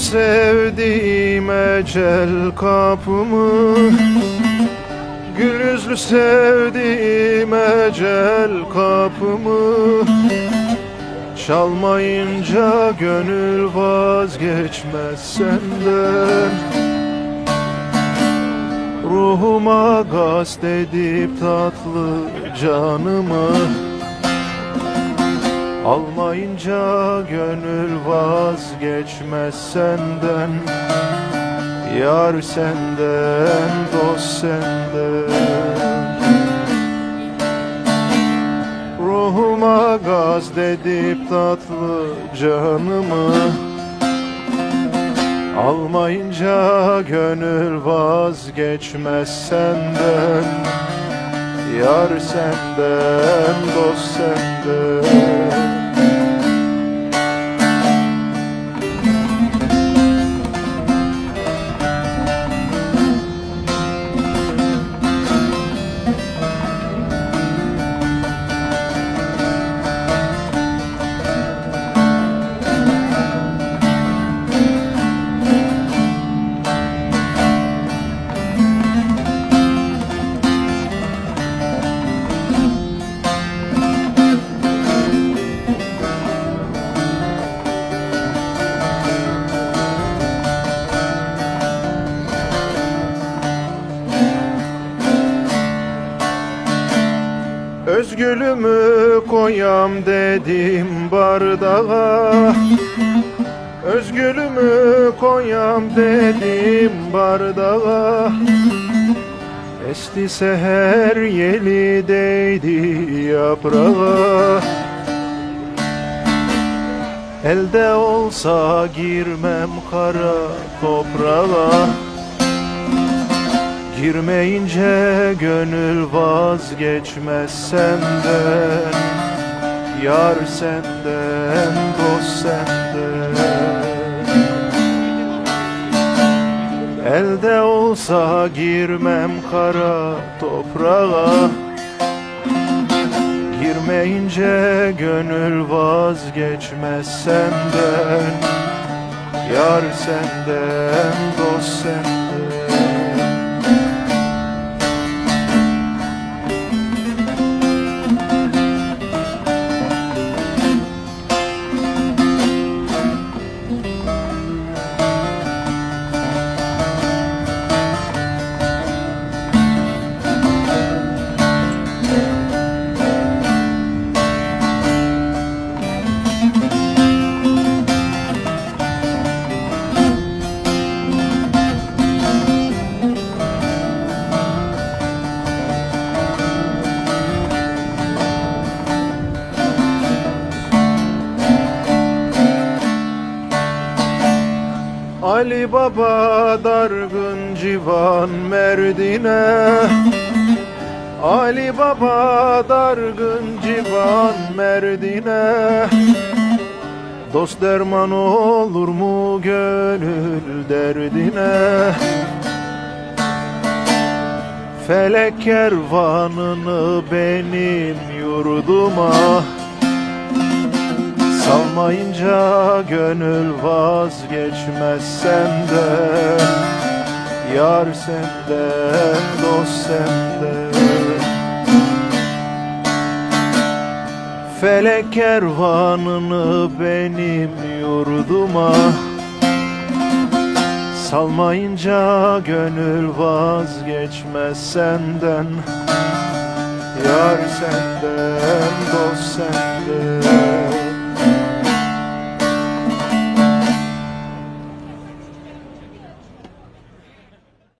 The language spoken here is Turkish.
sevdiğim ecel kapımı. Gül yüzlü sevdiğim ecel kapımı. Çalmayınca gönül vazgeçmez senden. Ruhuma gast edip tatlı canımı Almayınca gönül vazgeçmez senden. Yar senden, dost senden. Ruhuma gaz edip tatlı canımı. Almayınca gönül vazgeçmez senden Yar senden, dost senden Özgülümü koyam dedim bardağa. Özgülümü koyam dedim bardağa. Esti seher yeli değdi yaprağa. Elde olsa girmem kara toprağa Girmeyince gönül vazgeçmez senden Yar senden, dost senden. Elde olsa girmem kara toprağa. Girmeyince gönül vazgeçmez senden Yar senden, dost senden Ali Baba dargın civan merdine. Ali Baba dargın civan merdine. Dost derman olur mu gönül derdine? Felek kervanını benim yurduma Salmayınca gönül vazgeçmez senden Yar senden, dost senden. Felek kervanını benim yurduma Salmayınca gönül vazgeçmez senden Yar senden, dost senden